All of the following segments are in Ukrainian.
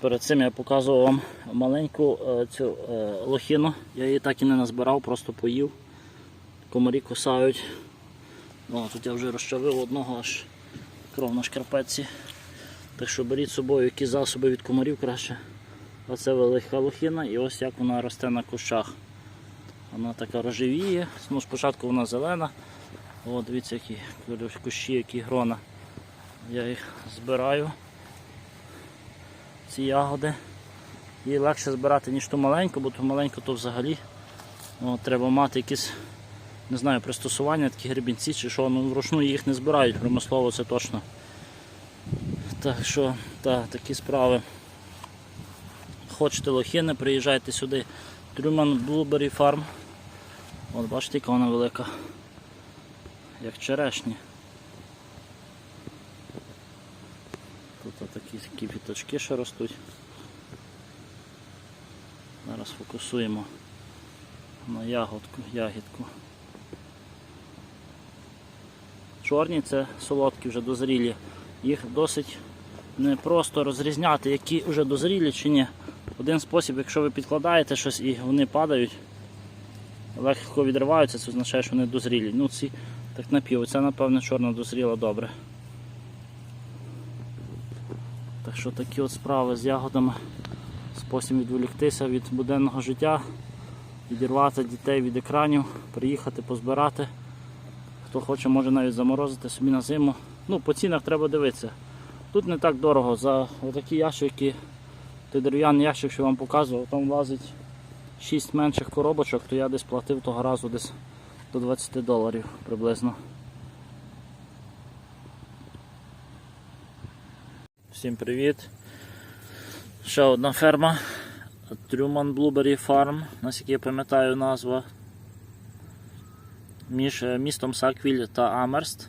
Перед цим я показував вам маленьку е, цю е, лохину. Я її так і не назбирав, просто поїв. Комарі кусають. О, тут я вже розчавив одного аж кров на шкарпетці. Так що беріть з собою якісь засоби від комарів краще. Оце велика лохина і ось як вона росте на кущах. Вона така рожевіє. Ну, спочатку вона зелена. О, дивіться, які кущі, які грона. Я їх збираю. Ці ягоди. Її легше збирати, ніж ту маленьку, бо ту маленьку то взагалі о, треба мати якісь не знаю, пристосування, такі гребінці чи що, ну вручну їх не збирають, промислово це точно. Так що, так, такі справи. Хочете лохини, приїжджайте сюди. Трюман Blueberry Farm. От бачите, яка вона велика. Як черешні. Тут такі, віточки ще ростуть. Зараз фокусуємо на ягодку, ягідку. Чорні це солодкі вже дозрілі. Їх досить непросто розрізняти, які вже дозрілі чи ні. Один спосіб, якщо ви підкладаєте щось і вони падають, легко відриваються, це означає, що вони дозрілі. Ну ці так напів. Це напевне чорна дозріла добре. Так що такі от справи з ягодами. Спосіб відволіктися від буденного життя, відірвати дітей від екранів, приїхати, позбирати. Хто хоче, може навіть заморозити собі на зиму. Ну, по цінах треба дивитися. Тут не так дорого. За такі ящики, той дерев'яний ящик, що я вам показував, там влазить 6 менших коробочок, то я десь платив того разу десь до 20 доларів приблизно. Всім привіт. Ще одна ферма. Truman Blueberry Farm, наскільки я пам'ятаю назва. Між е, містом Саквіль та Амерст.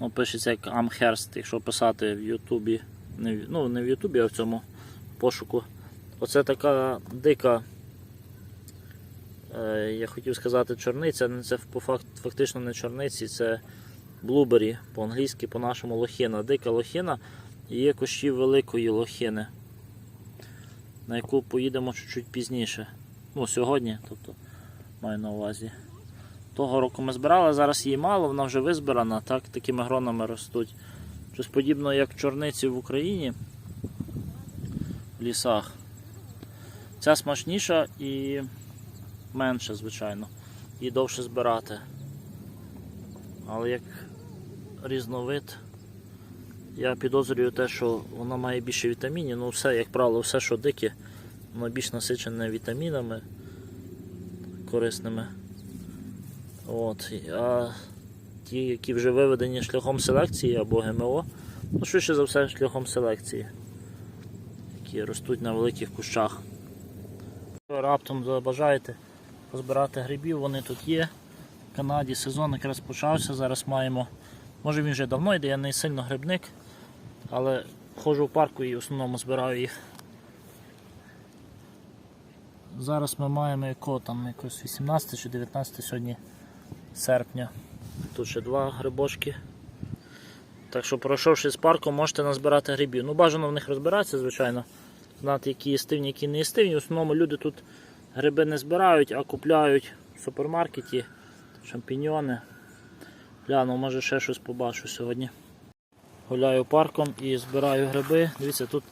Ну, пишеться як Амхерст, якщо писати в Ютубі. Не, в- ну, не в Ютубі, а в цьому пошуку. Оце така дика, е, я хотів сказати, чорниця. але Це по факт, фактично не чорниці, це блубері, по-англійськи, по-нашому лохина. Дика лохина є кущі великої лохини, на яку поїдемо чуть-чуть пізніше. Ну, сьогодні, тобто, маю на увазі. Того року ми збирали, зараз її мало, вона вже визбирана, так, такими гронами ростуть. Щось подібне, як чорниці в Україні в лісах. Ця смачніша і менша, звичайно, і довше збирати. Але як різновид, я підозрюю те, що вона має більше вітамінів, ну все, як правило, все, що дике, воно більш насичене вітамінами корисними. От, а ті, які вже виведені шляхом селекції або ГМО, ну швидше за все шляхом селекції, які ростуть на великих кущах. Раптом забажаєте позбирати грибів, вони тут є. В Канаді сезон якраз почався, зараз маємо. Може він вже давно йде, я не сильно грибник, але ходжу в парку і в основному збираю їх. Зараз ми маємо якого там якось 18 чи 19 сьогодні серпня. Тут ще два грибочки. Так що, пройшовши з парку, можете назбирати грибів. Ну, бажано в них розбиратися, звичайно. Знати, які їстивні, які не їстивні. В основному люди тут гриби не збирають, а купляють в супермаркеті шампіньйони. Гляну, може ще щось побачу сьогодні. Гуляю парком і збираю гриби. Дивіться, тут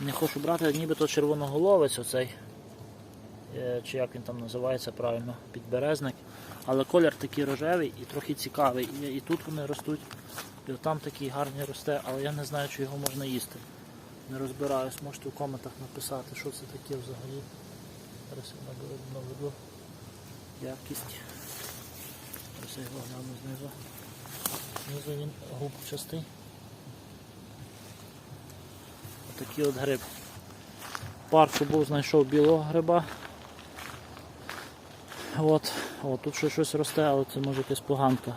не хочу брати, нібито червоноголовець оцей. Е, Чи як він там називається правильно, підберезник. Але колір такий рожевий і трохи цікавий. І, тут вони ростуть, і там такий гарний росте, але я не знаю, чи його можна їсти. Не розбираюсь, можете в коментах написати, що це таке взагалі. Зараз я наведу якість. Ось я його гляну знизу. Знизу він губчастий. Отакий от гриб. Парку був, знайшов білого гриба. От, о, тут ще щось росте, але це може якась поганка.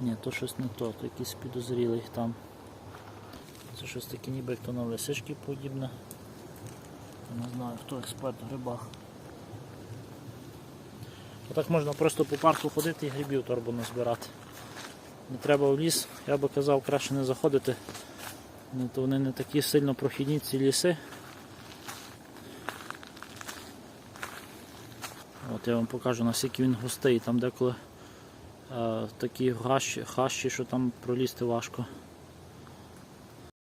Ні, то щось не то, то якийсь підозрілий там. Це щось таке ніби як то на лисички подібне. Не знаю, хто експерт в грибах. Отак можна просто по парку ходити і грибів торбу назбирати. Не треба в ліс, я би казав, краще не заходити, Ну, то вони не такі сильно прохідні ці ліси. От я вам покажу наскільки він густий, там деколи е, такі хащі, що там пролізти важко.